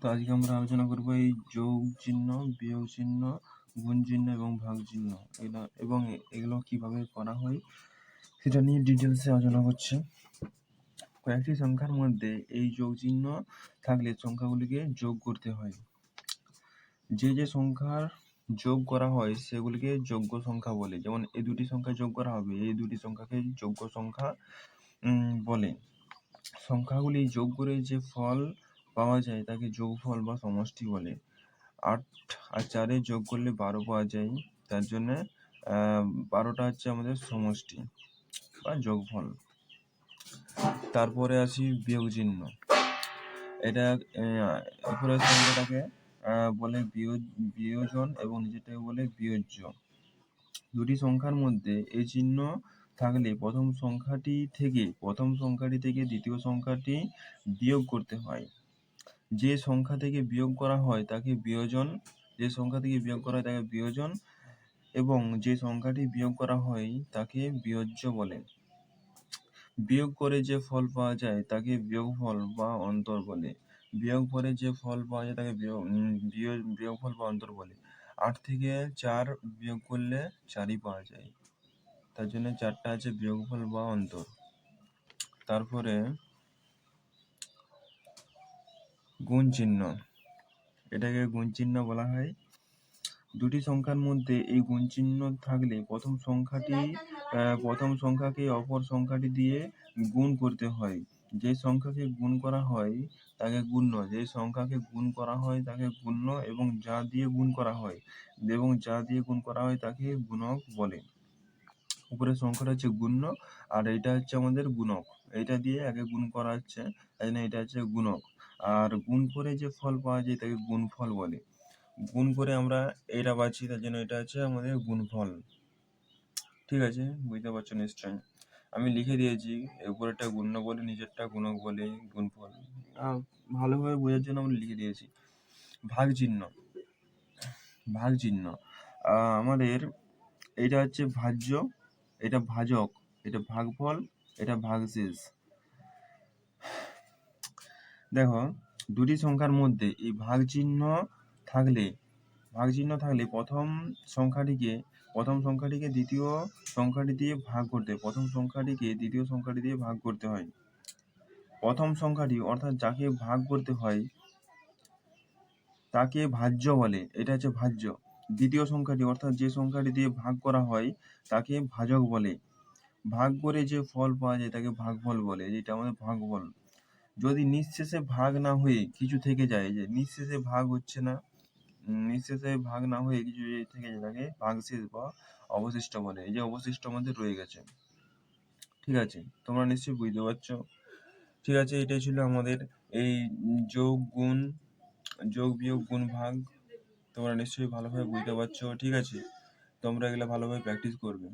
তো আজকে আমরা আলোচনা করব এই যোগ চিহ্ন, বিয়োগ চিহ্ন, গুণ চিহ্ন এবং ভাগ চিহ্ন। এগুলো এবং এগুলো কীভাবে করা হয় সেটা নিয়ে ডিটেলসে আলোচনা করছে। কয়েকটি সংখ্যার মধ্যে এই যোগ চিহ্ন থাকলে সংখ্যাগুলিকে যোগ করতে হয়। যে যে সংখ্যার যোগ করা হয় সেগুলিকে যোগ্য সংখ্যা বলে। যেমন এই দুটি সংখ্যা যোগ করা হবে, এই দুটি সংখ্যাকে যোগ্য সংখ্যা বলে। সংখ্যাগুলি যোগ করে যে ফল পাওয়া যায় তাকে যোগফল বা সমষ্টি বলে। আট আর চারে যোগ করলে বারো পাওয়া যায়, তার জন্যে বারোটা হচ্ছে আমাদের সমষ্টি বা যোগফল। তারপরে আসি বিয়োগ চিহ্ন। এটা উপরের সংখ্যাটাকে বলে বিয়োজ, বিয়োজন এবং নিচেরটাকে বলে বিয়োজ্য। দুটি সংখ্যার মধ্যে এই চিহ্ন থাকলে প্রথম সংখ্যাটি থেকে, প্রথম সংখ্যাটি থেকে দ্বিতীয় সংখ্যাটি বিয়োগ করতে হয়। যে সংখ্যা থেকে বিয়োগ করা হয় তাকে বিয়োজন, যে সংখ্যা থেকে বিয়োগ করা হয় তাকে বিয়োজন এবং যে সংখ্যাটি বিয়োগ করা হয় তাকে বিয়োজ্য বলে। বিয়োগ করে যে ফল পাওয়া যায় তাকে বিয়োগফল বা অন্তর বলে। বিয়োগ করে যে ফল পাওয়া যায় তাকে বিয়োগ বিয়োগফল বা অন্তর বলে। আট থেকে চার বিয়োগ করলে চারই পাওয়া যায়। তার জন্য চারটা আছে বিয়োগফল বা অন্তর। তারপরে গুণ চিহ্ন। এটাকে গুণ চিহ্ন বলা হয়। দুটি সংখ্যার মধ্যে এই গুণ চিহ্ন থাকলে প্রথম সংখ্যাটি প্রথম সংখ্যাকে অপর সংখ্যাটি দিয়ে গুণ করতে হয়। যে সংখ্যাকে গুণ করা হয়, তাকে গুণ্য। যে সংখ্যাকে গুণ করা হয়, তাকে গুণ্য এবং যা দিয়ে গুণ করা হয়, এবং যা দিয়ে গুণ করা হয়, তাকে গুণক বলে। উপরের সংখ্যাটা হচ্ছে গুণ্য, আর এটা হচ্ছে আমাদের গুণক। এইটা দিয়ে আগে গুণ করা হচ্ছে, তাই এটা হচ্ছে গুণক। আর গুণ করে যে ফল পাওয়া যায় তাকে গুণফল বলে। গুণ করে আমরা এটা পাচ্ছি, তার জন্য এটা হচ্ছে আমাদের গুণফল। ঠিক আছে? বুঝতে পারছ নিশ্চয়ই? আমি লিখে দিয়েছি, উপরেরটা গুণ্য বলে, নিচেরটা গুণক বলে, গুণফল। ভালোভাবে বোঝার জন্য আমি লিখে দিয়েছি। ভাগ চিহ্ন। ভাগ চিহ্ন। আমাদের এটা হচ্ছে ভাজ্য, এটা ভাজক, এটা ভাগফল, এটা ভাগশেষ। দেখো, দুটি সংখ্যার মধ্যে এই ভাগ চিহ্ন থাকলে ভাগ চিহ্ন থাকলে প্রথম সংখ্যাটিকে প্রথম সংখ্যাটিকে দ্বিতীয় সংখ্যাটি দিয়ে ভাগ করতে, প্রথম সংখ্যাটিকে দ্বিতীয় সংখ্যাটি দিয়ে ভাগ করতে হয়। প্রথম সংখ্যাটি অর্থাৎ যাকে ভাগ করতে হয়, তাকে ভাজ্য বলে, এটা হচ্ছে ভাজ্য। দ্বিতীয় সংখ্যাটি অর্থাৎ যে সংখ্যাটি দিয়ে ভাগ করা হয়, তাকে ভাজক বলে। ভাগ করে যে ফল পাওয়া যায়, তাকে ভাগফল বলে, যেটা আমাদের ভাগ ভাগফল। যদি নিঃশেষে ভাগ না হয়ে কিছু থেকে যায়, যে নিঃশেষে ভাগ হচ্ছে না নিঃশেষে ভাগ না হয়ে কিছু থেকে যায়, তাকে ভাগশেষ বা অবশিষ্ট বলে। এই যে অবশিষ্ট আমাদের রয়ে গেছে। ঠিক আছে? তোমরা নিশ্চয়ই বুঝতে পারছ? ঠিক আছে, এটাই ছিল আমাদের এই যোগ গুণ, যোগ বিয়োগ গুণ ভাগ। তোমরা নিশ্চয়ই ভালোভাবে বুঝতে পারছ। ঠিক আছে? তোমরা এগুলো ভালোভাবে প্র্যাকটিস করবে।